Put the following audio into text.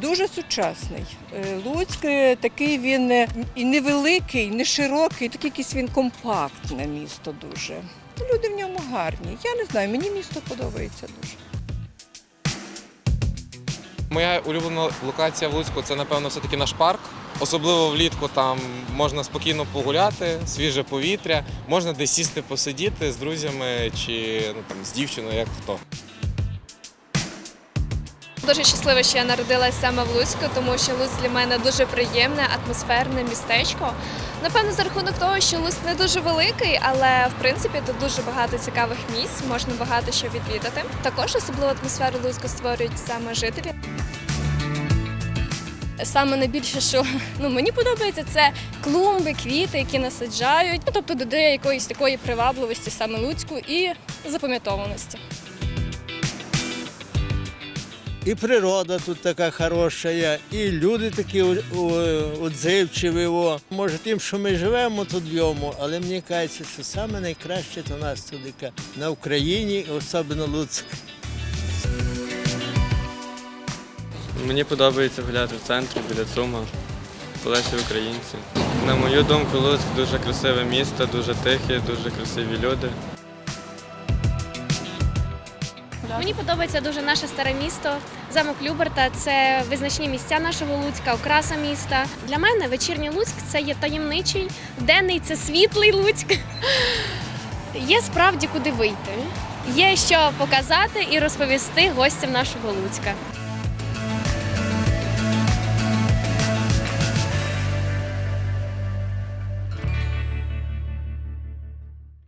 Дуже сучасний. Е, Луцьк е, такий він е, і невеликий, не широкий, такий якийсь він компактне місто дуже. Люди в ньому гарні. Я не знаю, мені місто подобається дуже. Моя улюблена локація в Луцьку це, напевно, все-таки наш парк. Особливо влітку там можна спокійно погуляти, свіже повітря, можна десь сісти посидіти з друзями чи ну, там, з дівчиною, як хто. Дуже щаслива, що я народилася саме в Луцьку, тому що Луцьк для мене дуже приємне, атмосферне містечко. Напевно, за рахунок того, що Луцьк не дуже великий, але в принципі тут дуже багато цікавих місць, можна багато що відвідати. Також особливу атмосферу Луцька створюють саме жителі. Саме найбільше, що ну мені подобається, це клумби, квіти, які насаджають. Ну тобто додає якоїсь такої привабливості саме Луцьку і запам'ятованості. І природа тут така хороша, і люди такі. О. Може, тим, що ми живемо тут в йому, але мені кажеться, що саме найкраще у нас тут на Україні, особливо Луцьк. Мені подобається гуляти в центрі біля Цума, Лесі Українці. На мою думку, Луцьк дуже красиве місто, дуже тихе, дуже красиві люди. Мені подобається дуже наше старе місто. Замок Люберта це визначні місця нашого Луцька, окраса міста. Для мене вечірній Луцьк це є таємничий, денний це світлий Луцьк. Є справді куди вийти. Є що показати і розповісти гостям нашого Луцька.